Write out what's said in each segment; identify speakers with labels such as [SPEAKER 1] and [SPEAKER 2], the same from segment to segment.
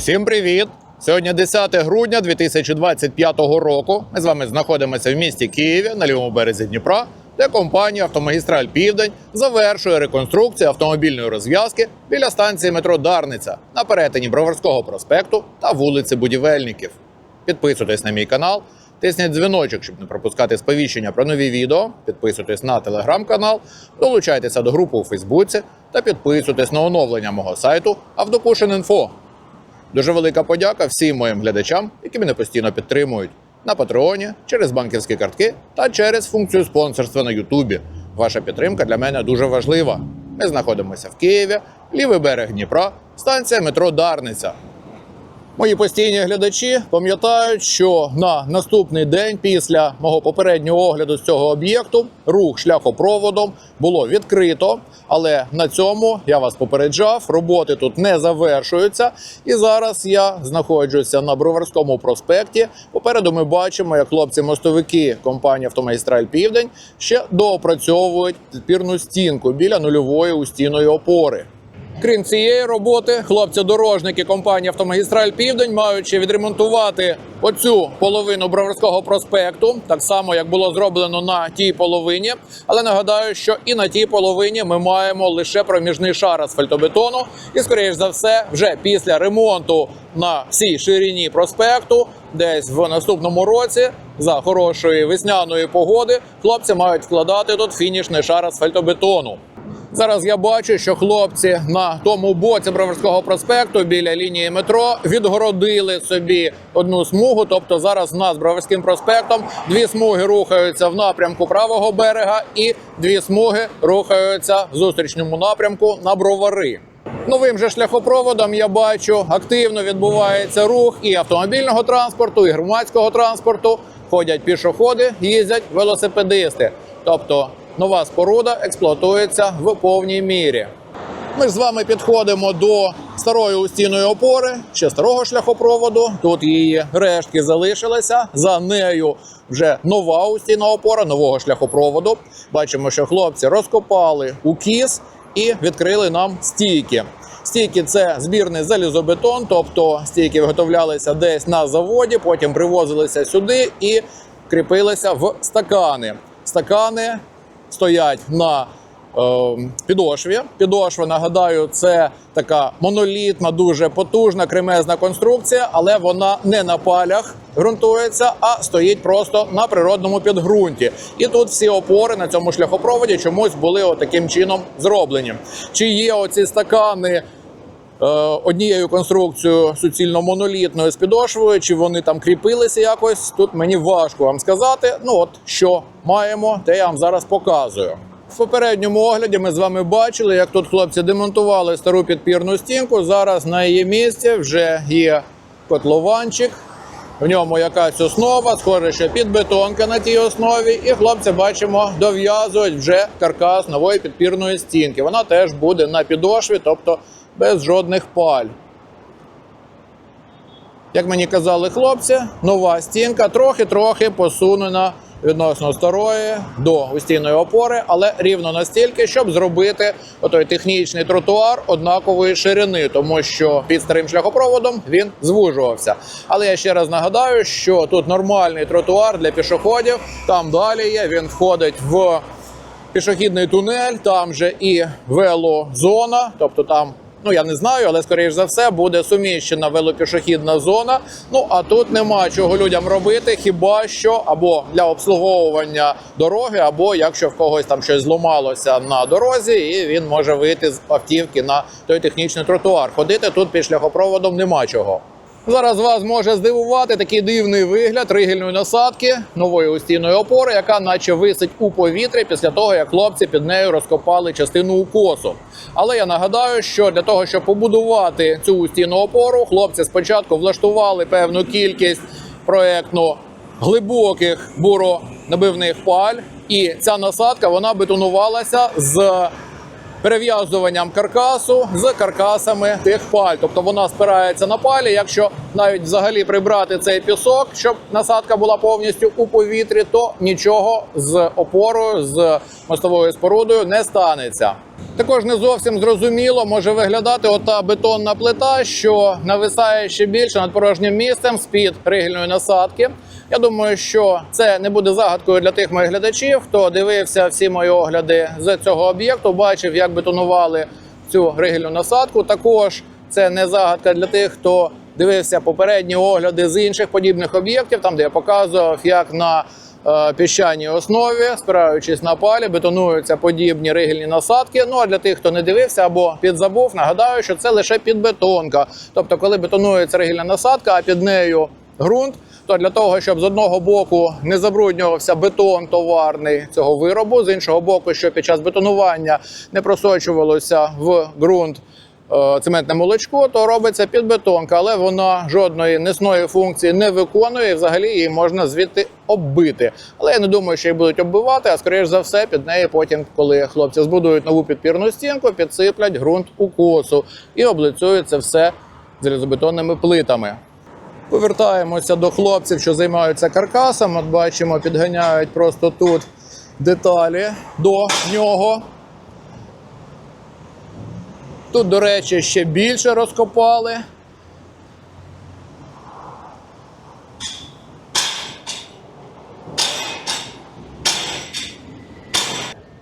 [SPEAKER 1] Усім привіт! Сьогодні 10 грудня 2025 року. Ми з вами знаходимося в місті Києві на лівому березі Дніпра, де компанія Автомагістраль Південь завершує реконструкцію автомобільної розв'язки біля станції метро Дарниця на перетині Броварського проспекту та вулиці Будівельників. Підписуйтесь на мій канал, тисніть дзвіночок, щоб не пропускати сповіщення про нові відео. Підписуйтесь на телеграм-канал, долучайтеся до групи у Фейсбуці та підписуйтесь на оновлення мого сайту Автокушен.Інфо. Дуже велика подяка всім моїм глядачам, які мене постійно підтримують на Патреоні, через банківські картки та через функцію спонсорства на Ютубі. Ваша підтримка для мене дуже важлива. Ми знаходимося в Києві, лівий берег Дніпра, станція метро Дарниця. Мої постійні глядачі пам'ятають, що на наступний день після мого попереднього огляду з цього об'єкту рух шляхопроводом було відкрито. Але на цьому я вас попереджав, роботи тут не завершуються. І зараз я знаходжуся на Броварському проспекті. Попереду ми бачимо, як хлопці-мостовики компанії Автомагістраль Південь ще доопрацьовують підпірну стінку біля нульової устійної опори. Крім цієї роботи, хлопці-дорожники компанії Автомагістраль Південь ще відремонтувати оцю половину Броварського проспекту, так само як було зроблено на тій половині. Але нагадаю, що і на тій половині ми маємо лише проміжний шар асфальтобетону. І, скоріш за все, вже після ремонту на всій ширині проспекту, десь в наступному році, за хорошої весняної погоди, хлопці мають вкладати тут фінішний шар асфальтобетону. Зараз я бачу, що хлопці на тому боці Броварського проспекту біля лінії метро відгородили собі одну смугу. Тобто зараз в нас Броварським проспектом дві смуги рухаються в напрямку правого берега, і дві смуги рухаються в зустрічному напрямку на бровари. Новим же шляхопроводом я бачу активно відбувається рух і автомобільного транспорту, і громадського транспорту. Ходять пішоходи, їздять велосипедисти. Тобто нова споруда експлуатується в повній мірі. Ми ж з вами підходимо до старої устійної опори, ще старого шляхопроводу. Тут її рештки залишилися. За нею вже нова устійна опора нового шляхопроводу. Бачимо, що хлопці розкопали укіс і відкрили нам стійки. Стійки це збірний залізобетон, тобто стійки виготовлялися десь на заводі, потім привозилися сюди і кріпилися в стакани. Стакани стоять на е, підошві. Підошва, нагадаю, це така монолітна, дуже потужна кремезна конструкція, але вона не на палях ґрунтується, а стоїть просто на природному підґрунті. І тут всі опори на цьому шляхопроводі чомусь були отаким чином зроблені. Чи є оці стакани? Е, Однією конструкцією суцільно монолітною з підошвою, чи вони там кріпилися якось. Тут мені важко вам сказати. Ну от що маємо, те я вам зараз показую. В попередньому огляді ми з вами бачили, як тут хлопці демонтували стару підпірну стінку. Зараз на її місці вже є котлованчик. В ньому якась основа, схоже, що підбетонка на тій основі. І хлопці бачимо, дов'язують вже каркас нової підпірної стінки. Вона теж буде на підошві, тобто без жодних паль. Як мені казали хлопці, нова стінка трохи-трохи посунена відносно старої до устійної опори, але рівно настільки, щоб зробити отой технічний тротуар однакової ширини, тому що під старим шляхопроводом він звужувався. Але я ще раз нагадаю, що тут нормальний тротуар для пішоходів. Там далі є. Він входить в пішохідний тунель, там же і велозона, тобто там. Ну я не знаю, але скоріш за все буде суміщена велопішохідна зона. Ну а тут нема чого людям робити, хіба що або для обслуговування дороги, або якщо в когось там щось зламалося на дорозі, і він може вийти з автівки на той технічний тротуар. Ходити тут під шляхопроводом нема чого. Зараз вас може здивувати такий дивний вигляд ригельної насадки нової устійної опори, яка наче висить у повітрі після того, як хлопці під нею розкопали частину укосу. Але я нагадаю, що для того, щоб побудувати цю устійну опору, хлопці спочатку влаштували певну кількість проектно глибоких буронабивних паль, і ця насадка вона бетонувалася з перев'язуванням каркасу з каркасами тих паль. Тобто вона спирається на палі. Якщо навіть взагалі прибрати цей пісок, щоб насадка була повністю у повітрі, то нічого з опорою, з мостовою спорудою не станеться. Також не зовсім зрозуміло може виглядати ота бетонна плита, що нависає ще більше над порожнім місцем з-під ригельної насадки. Я думаю, що це не буде загадкою для тих моїх глядачів, хто дивився всі мої огляди з цього об'єкту, бачив, як бетонували цю ригельну насадку. Також це не загадка для тих, хто дивився попередні огляди з інших подібних об'єктів, там де я показував, як на е, піщаній основі, спираючись на палі, бетонуються подібні ригельні насадки. Ну а для тих, хто не дивився або підзабув, нагадаю, що це лише підбетонка. Тобто, коли бетонується ригельна насадка, а під нею ґрунт, то для того, щоб з одного боку не забруднювався бетон товарний цього виробу, з іншого боку, щоб під час бетонування не просочувалося в ґрунт е, цементне молочко, то робиться підбетонка, але вона жодної несної функції не виконує. і Взагалі її можна звідти оббити. Але я не думаю, що її будуть оббивати, а скоріш за все, під неї потім, коли хлопці збудують нову підпірну стінку, підсиплять ґрунт у косу і облицюють це все залізобетонними плитами. Повертаємося до хлопців, що займаються каркасом. От бачимо, підганяють просто тут деталі до нього. Тут, до речі, ще більше розкопали.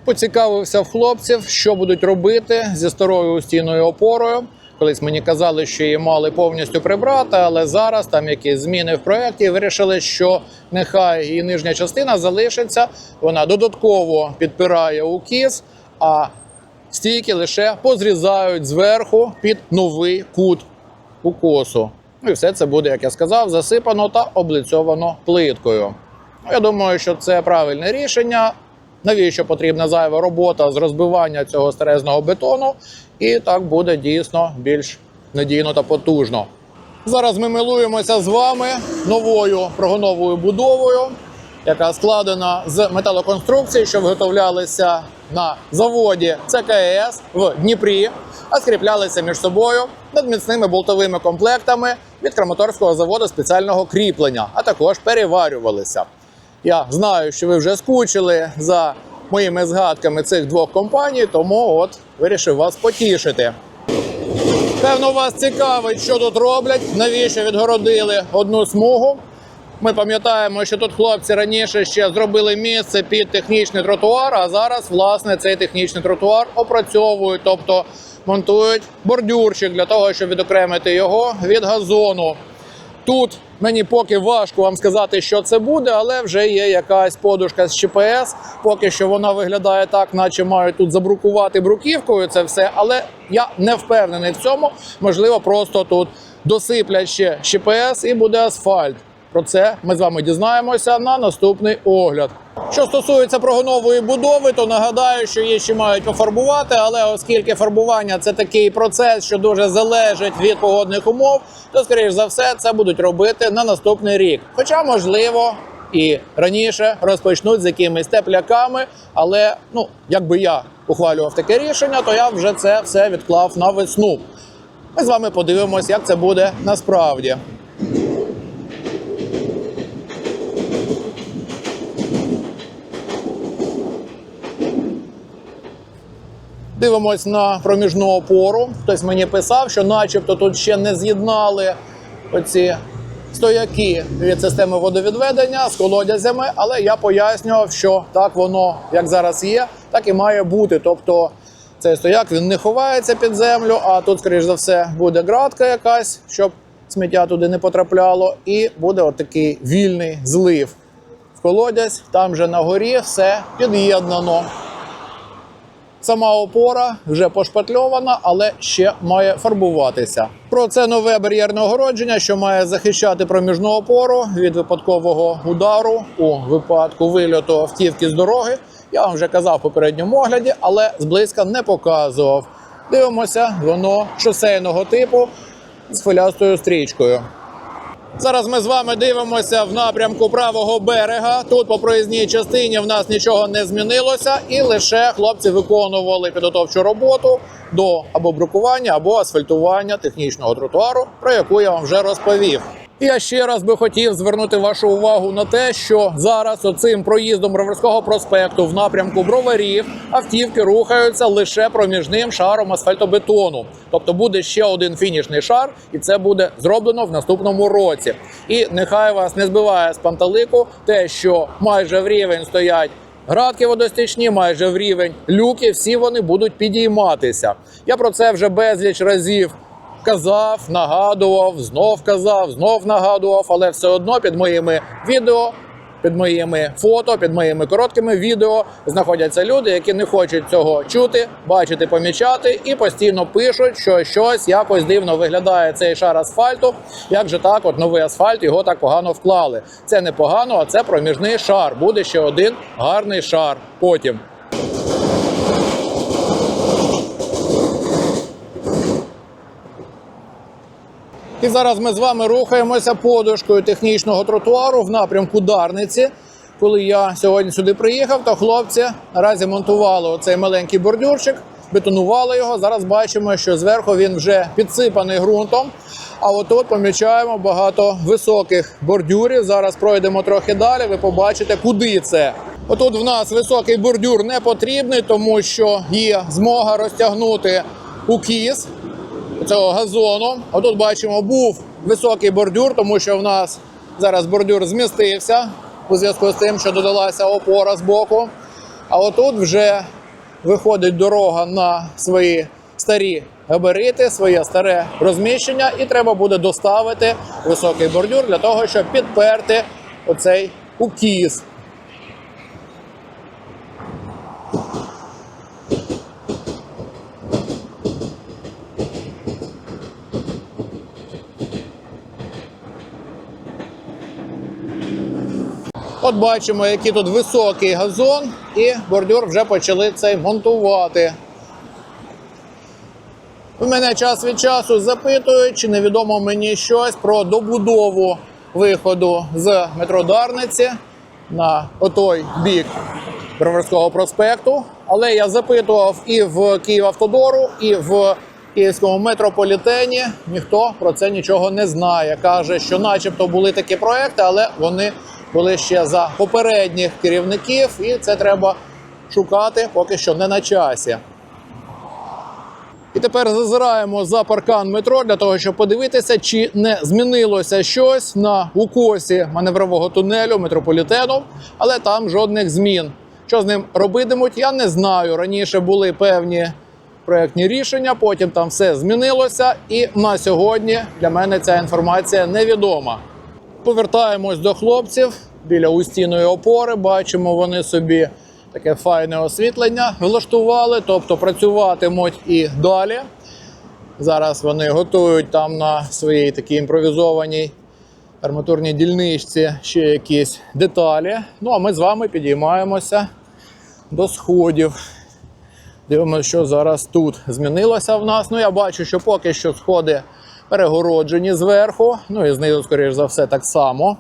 [SPEAKER 1] Поцікавився в хлопців, що будуть робити зі старою стіною опорою. Колись мені казали, що її мали повністю прибрати, але зараз там якісь зміни в проєкті. Вирішили, що нехай її нижня частина залишиться. Вона додатково підпирає укіс, а стійки лише позрізають зверху під новий кут укосу. Ну і все це буде, як я сказав, засипано та облицьовано плиткою. Ну, Я думаю, що це правильне рішення. Навіщо потрібна зайва робота з розбивання цього старезного бетону, і так буде дійсно більш надійно та потужно. Зараз ми милуємося з вами новою прогоновою будовою, яка складена з металоконструкцій, що виготовлялися на заводі ЦКС в Дніпрі, а скріплялися між собою над міцними болтовими комплектами від Краматорського заводу спеціального кріплення, а також переварювалися. Я знаю, що ви вже скучили за моїми згадками цих двох компаній, тому от вирішив вас потішити. Певно, вас цікавить, що тут роблять, навіщо відгородили одну смугу. Ми пам'ятаємо, що тут хлопці раніше ще зробили місце під технічний тротуар, а зараз, власне, цей технічний тротуар опрацьовують, тобто монтують бордюрчик для того, щоб відокремити його від газону. Тут мені поки важко вам сказати, що це буде, але вже є якась подушка з ЧПС. Поки що вона виглядає так, наче мають тут забрукувати бруківкою це все. Але я не впевнений в цьому. Можливо, просто тут досиплять ще ЧПС і буде асфальт. Про це ми з вами дізнаємося на наступний огляд. Що стосується прогонової будови, то нагадаю, що її ще мають пофарбувати, але оскільки фарбування це такий процес, що дуже залежить від погодних умов, то скоріш за все це будуть робити на наступний рік. Хоча, можливо, і раніше розпочнуть з якимись тепляками, але ну, якби я ухвалював таке рішення, то я вже це все відклав на весну. Ми з вами подивимося, як це буде насправді. Дивимось на проміжну опору. Хтось мені писав, що начебто тут ще не з'єднали оці стояки від системи водовідведення з колодязями, але я пояснював, що так воно, як зараз є, так і має бути. Тобто цей стояк він не ховається під землю, а тут, скоріш за все, буде ґратка якась, щоб сміття туди не потрапляло, і буде отакий вільний злив в колодязь. Там же на горі все під'єднано. Сама опора вже пошпатльована, але ще має фарбуватися. Про це нове бар'єрне огородження, що має захищати проміжну опору від випадкового удару у випадку вильоту автівки з дороги. Я вам вже казав в попередньому огляді, але зблизька не показував. Дивимося, воно шосейного типу з хвилястою стрічкою. Зараз ми з вами дивимося в напрямку правого берега. Тут по проїзній частині в нас нічого не змінилося, і лише хлопці виконували підготовчу роботу до або брукування, або асфальтування технічного тротуару, про яку я вам вже розповів. Я ще раз би хотів звернути вашу увагу на те, що зараз оцим проїздом Броварського проспекту в напрямку броварів автівки рухаються лише проміжним шаром асфальтобетону. Тобто буде ще один фінішний шар, і це буде зроблено в наступному році. І нехай вас не збиває з панталику те, що майже в рівень стоять. Градки водостічні майже в рівень люки, всі вони будуть підійматися. Я про це вже безліч разів казав, нагадував, знов казав, знов нагадував, але все одно під моїми відео, під моїми фото, під моїми короткими відео знаходяться люди, які не хочуть цього чути, бачити, помічати, і постійно пишуть, що щось якось дивно виглядає цей шар асфальту. Як же так, от новий асфальт його так погано вклали. Це не погано, а це проміжний шар. Буде ще один гарний шар потім. І зараз ми з вами рухаємося подушкою технічного тротуару в напрямку Дарниці. Коли я сьогодні сюди приїхав, то хлопці наразі монтували оцей маленький бордюрчик, бетонували його. Зараз бачимо, що зверху він вже підсипаний ґрунтом. А отут помічаємо багато високих бордюрів. Зараз пройдемо трохи далі. Ви побачите, куди це. Отут в нас високий бордюр не потрібний, тому що є змога розтягнути укіс цього газону. Отут бачимо, був високий бордюр, тому що в нас зараз бордюр змістився у зв'язку з тим, що додалася опора з боку. А отут вже виходить дорога на свої старі габарити, своє старе розміщення, і треба буде доставити високий бордюр для того, щоб підперти оцей укіс. От бачимо, який тут високий газон, і бордюр вже почали цей монтувати. В мене час від часу запитують, чи невідомо мені щось про добудову виходу з метро Дарниці на отой бік Броварського проспекту. Але я запитував і в Київавтодору, і в Київському метрополітені. Ніхто про це нічого не знає. Каже, що, начебто, були такі проекти, але вони були ще за попередніх керівників, і це треба шукати поки що не на часі. І тепер зазираємо за паркан метро для того, щоб подивитися, чи не змінилося щось на укосі маневрового тунелю метрополітену, але там жодних змін. Що з ним робитимуть, я не знаю. Раніше були певні проектні рішення, потім там все змінилося, і на сьогодні для мене ця інформація невідома. Повертаємось до хлопців біля устійної опори. Бачимо, вони собі таке файне освітлення влаштували, тобто працюватимуть і далі. Зараз вони готують там на своїй такій імпровізованій арматурній дільничці ще якісь деталі. Ну а ми з вами підіймаємося до сходів. Дивимося, що зараз тут змінилося в нас. Ну, я бачу, що поки що сходи перегороджені зверху. Ну і знизу, скоріш за все, так само.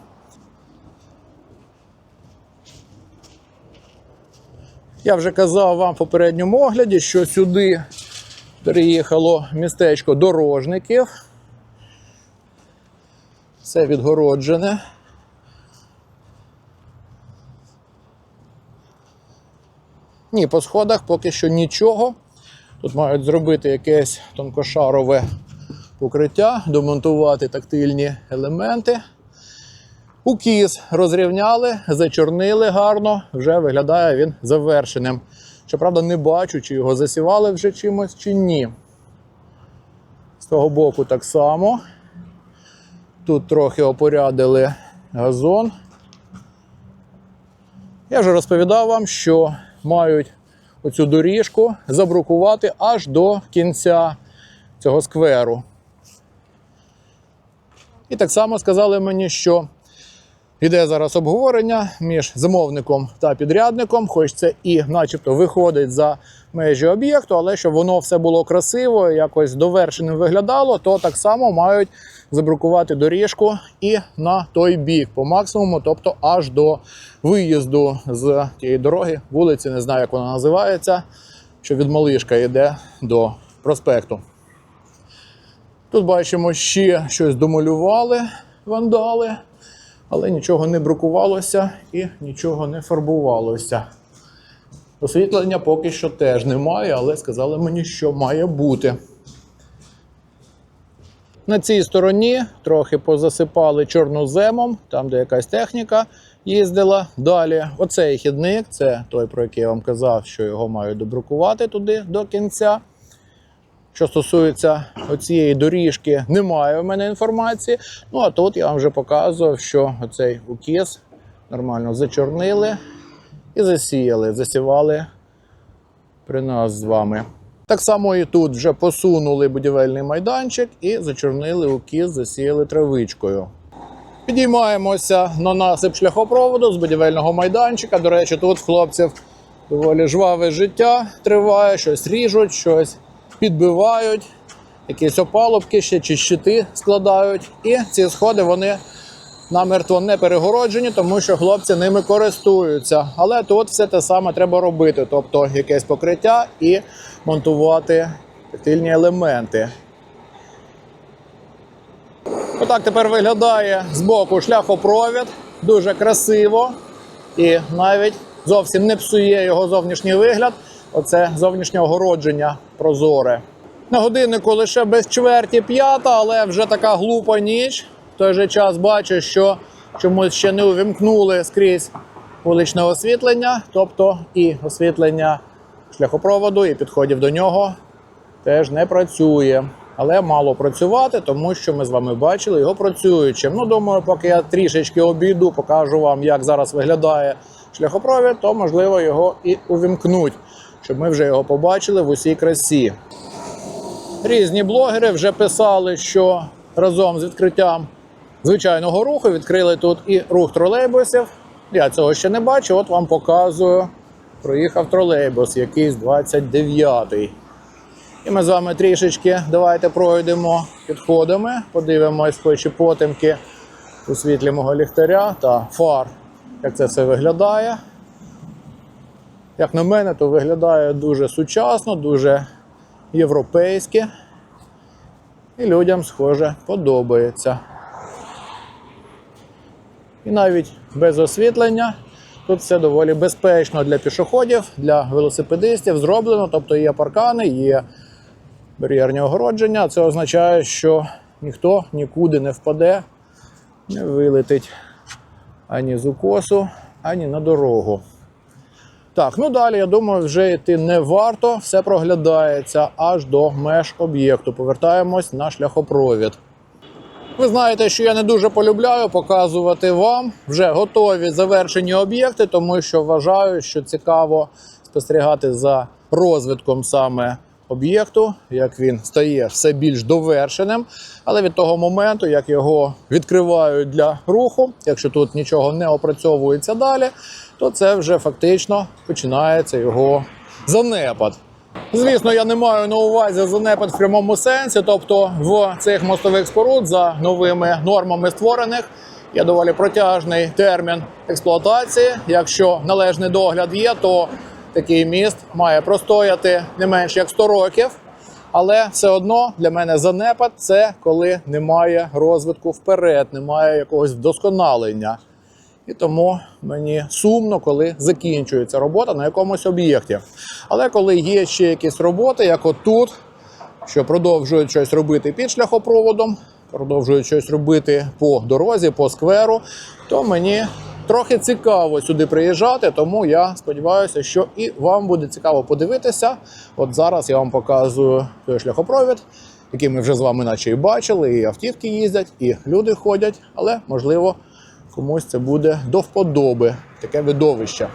[SPEAKER 1] Я вже казав вам в попередньому огляді, що сюди приїхало містечко дорожників. Все відгороджене. Ні, по сходах поки що нічого. Тут мають зробити якесь тонкошарове покриття, домонтувати тактильні елементи. Укіс розрівняли, зачорнили гарно, вже виглядає він завершеним. Щоправда, не бачу, чи його засівали вже чимось, чи ні. З того боку так само. Тут трохи опорядили газон. Я вже розповідав вам, що мають оцю доріжку забрукувати аж до кінця цього скверу. І так само сказали мені, що йде зараз обговорення між замовником та підрядником, хоч це і начебто виходить за межі об'єкту, але щоб воно все було красиво, якось довершеним виглядало, то так само мають забрукувати доріжку і на той бік по максимуму, тобто аж до виїзду з тієї дороги, вулиці, не знаю, як вона називається, що від Малишка йде до проспекту. Тут бачимо, ще щось домалювали вандали, але нічого не брукувалося і нічого не фарбувалося. Освітлення поки що теж немає, але сказали мені, що має бути. На цій стороні трохи позасипали чорноземом, там, де якась техніка їздила. Далі, оцей хідник, це той, про який я вам казав, що його мають добрукувати туди до кінця. Що стосується оцієї доріжки, немає в мене інформації. Ну а тут я вам вже показував, що оцей укіс нормально зачорнили і засіяли, засівали при нас з вами. Так само і тут вже посунули будівельний майданчик і зачорнили укіс, засіяли травичкою. Підіймаємося на насип шляхопроводу з будівельного майданчика. До речі, тут хлопців доволі жваве життя триває, щось ріжуть, щось підбивають, якісь опалубки ще чи щити складають. І ці сходи вони намертво не перегороджені, тому що хлопці ними користуються. Але тут все те саме треба робити, тобто якесь покриття і монтувати тактильні елементи. Отак тепер виглядає збоку шляхопровід, дуже красиво і навіть зовсім не псує його зовнішній вигляд. Оце зовнішнє огородження прозоре. На годиннику лише без чверті п'ята, але вже така глупа ніч. В той же час бачу, що чомусь ще не увімкнули скрізь вуличне освітлення, тобто і освітлення шляхопроводу, і підходів до нього теж не працює. Але мало працювати, тому що ми з вами бачили його працюючим. Ну, думаю, поки я трішечки обійду, покажу вам, як зараз виглядає шляхопровід, то можливо його і увімкнуть, щоб ми вже його побачили в усій красі. Різні блогери вже писали, що разом з відкриттям звичайного руху відкрили тут і рух тролейбусів. Я цього ще не бачу, от вам показую. Проїхав тролейбус, якийсь 29-й. І ми з вами трішечки давайте пройдемо підходами, подивимось хоч і потемки у світлі мого ліхтаря та фар, як це все виглядає. Як на мене, то виглядає дуже сучасно, дуже європейське. І людям, схоже, подобається. І навіть без освітлення тут все доволі безпечно для пішоходів, для велосипедистів зроблено, тобто є паркани, є бар'єрні огородження. Це означає, що ніхто нікуди не впаде, не вилетить ані з укосу, ані на дорогу. Так, ну далі, я думаю, вже йти не варто, все проглядається аж до меж об'єкту. Повертаємось на шляхопровід. Ви знаєте, що я не дуже полюбляю показувати вам вже готові завершені об'єкти, тому що вважаю, що цікаво спостерігати за розвитком саме об'єкту, як він стає все більш довершеним. Але від того моменту, як його відкривають для руху, якщо тут нічого не опрацьовується далі, то це вже фактично починається його занепад. Звісно, я не маю на увазі занепад в прямому сенсі, тобто в цих мостових споруд за новими нормами створених є доволі протяжний термін експлуатації. Якщо належний догляд є, то такий міст має простояти не менше як 100 років. Але все одно для мене занепад це коли немає розвитку вперед, немає якогось вдосконалення. І тому мені сумно, коли закінчується робота на якомусь об'єкті. Але коли є ще якісь роботи, як от тут, що продовжують щось робити під шляхопроводом, продовжують щось робити по дорозі, по скверу, то мені трохи цікаво сюди приїжджати, тому я сподіваюся, що і вам буде цікаво подивитися. От зараз я вам показую той шляхопровід, який ми вже з вами наче і бачили, і автівки їздять, і люди ходять, але можливо комусь це буде до вподоби таке видовище.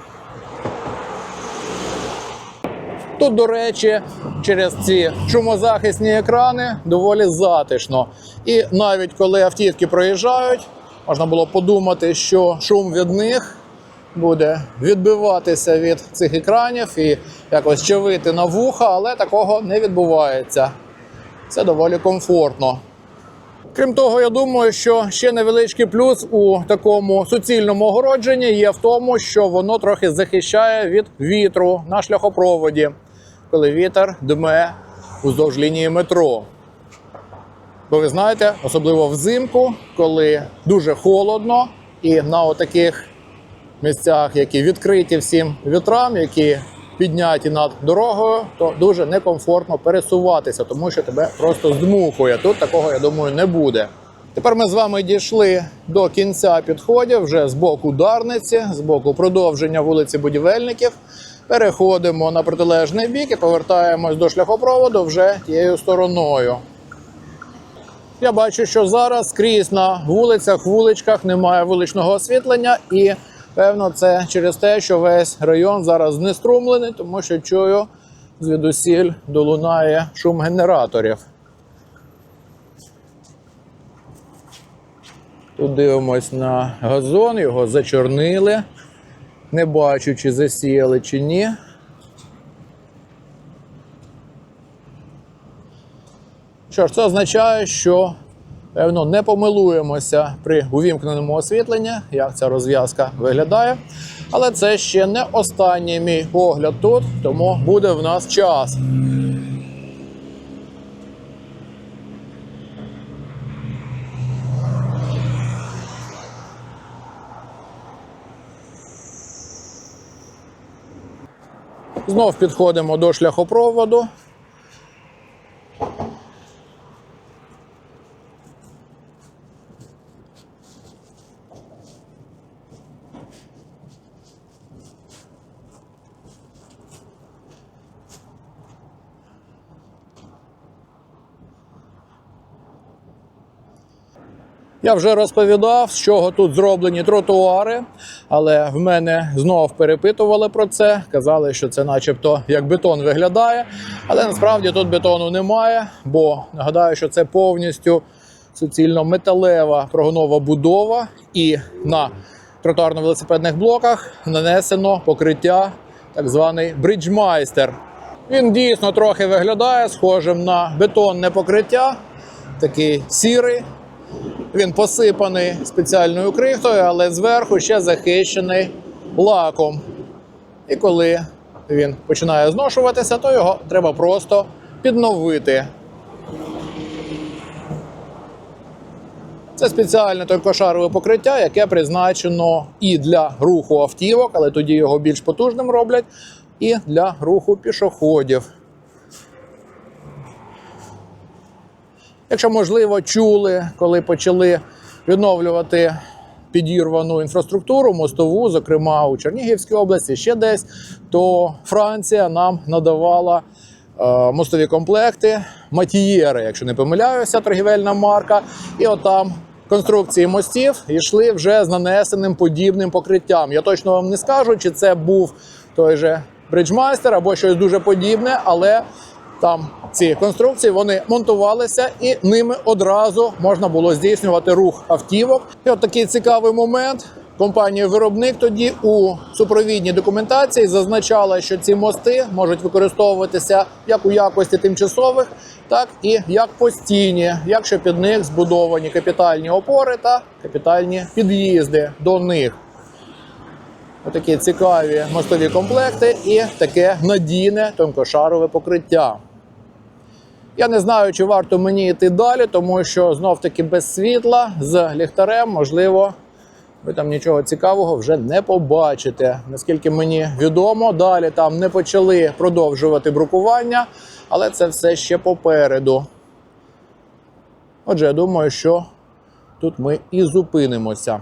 [SPEAKER 1] Тут, до речі, через ці шумозахисні екрани доволі затишно. І навіть коли автівки проїжджають, можна було подумати, що шум від них буде відбиватися від цих екранів і якось чавити на вуха, але такого не відбувається. Це доволі комфортно. Крім того, я думаю, що ще невеличкий плюс у такому суцільному огородженні є в тому, що воно трохи захищає від вітру на шляхопроводі, коли вітер дме уздовж лінії метро. Бо ви знаєте, особливо взимку, коли дуже холодно, і на отаких місцях, які відкриті всім вітрам, які підняті над дорогою, то дуже некомфортно пересуватися, тому що тебе просто здмухує. Тут такого, я думаю, не буде. Тепер ми з вами дійшли до кінця підходів вже з боку Дарниці, з боку продовження вулиці Будівельників. Переходимо на протилежний бік і повертаємось до шляхопроводу вже тією стороною. Я бачу, що зараз скрізь на вулицях, вуличках немає вуличного освітлення, і певно, це через те, що весь район зараз знеструмлений, тому що чую звідусіль долунає шум генераторів. Тут дивимось на газон, його зачорнили. Не бачу, чи засіяли, чи ні. Що ж, це означає, що певно не помилуємося при увімкненому освітленні, як ця розв'язка виглядає. Але це ще не останній мій погляд тут, тому буде в нас час. Знов підходимо до шляхопроводу. Я вже розповідав, з чого тут зроблені тротуари, але в мене знов перепитували про це. Казали, що це, начебто, як бетон виглядає. Але насправді тут бетону немає, бо нагадаю, що це повністю суцільно металева прогонова будова, і на тротуарно-велосипедних блоках нанесено покриття, так званий бриджмайстер. Він дійсно трохи виглядає схожим на бетонне покриття, такий сірий. Він посипаний спеціальною крихтою, але зверху ще захищений лаком. І коли він починає зношуватися, то його треба просто підновити. Це спеціальне тонкошарове покриття, яке призначено і для руху автівок, але тоді його більш потужним роблять, і для руху пішоходів. Якщо можливо чули, коли почали відновлювати підірвану інфраструктуру, мостову, зокрема у Чернігівській області, ще десь, то Франція нам надавала е, мостові комплекти, матієри, якщо не помиляюся, торгівельна марка. І отам конструкції мостів йшли вже з нанесеним подібним покриттям. Я точно вам не скажу, чи це був той же бриджмайстер або щось дуже подібне, але там ці конструкції вони монтувалися, і ними одразу можна було здійснювати рух автівок. І от такий цікавий момент. Компанія-виробник тоді у супровідній документації зазначала, що ці мости можуть використовуватися як у якості тимчасових, так і як постійні, якщо під них збудовані капітальні опори та капітальні під'їзди до них. Отакі цікаві мостові комплекти і таке надійне тонкошарове покриття. Я не знаю, чи варто мені йти далі, тому що знов таки без світла з ліхтарем, можливо, ви там нічого цікавого вже не побачите. Наскільки мені відомо, далі там не почали продовжувати брукування, але це все ще попереду. Отже, я думаю, що тут ми і зупинимося.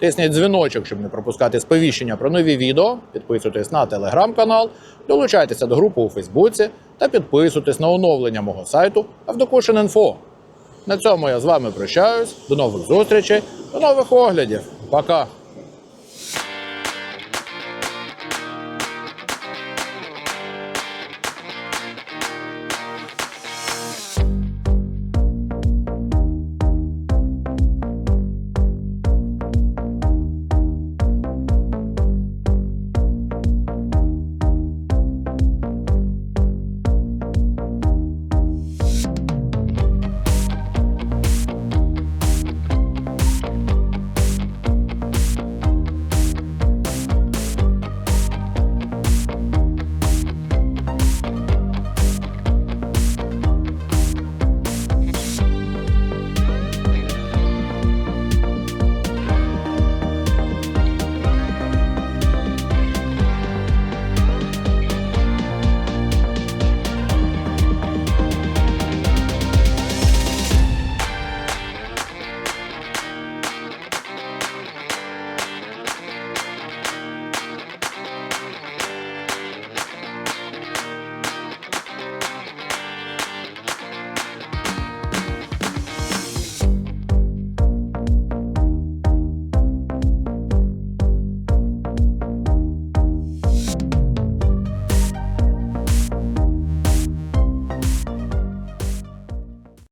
[SPEAKER 1] тисніть дзвіночок, щоб не пропускати сповіщення про нові відео. Підписуйтесь на телеграм-канал, долучайтеся до групи у Фейсбуці та підписуйтесь на оновлення мого сайту Автокушин.Інфо. На цьому я з вами прощаюсь. До нових зустрічей, до нових оглядів. Пока!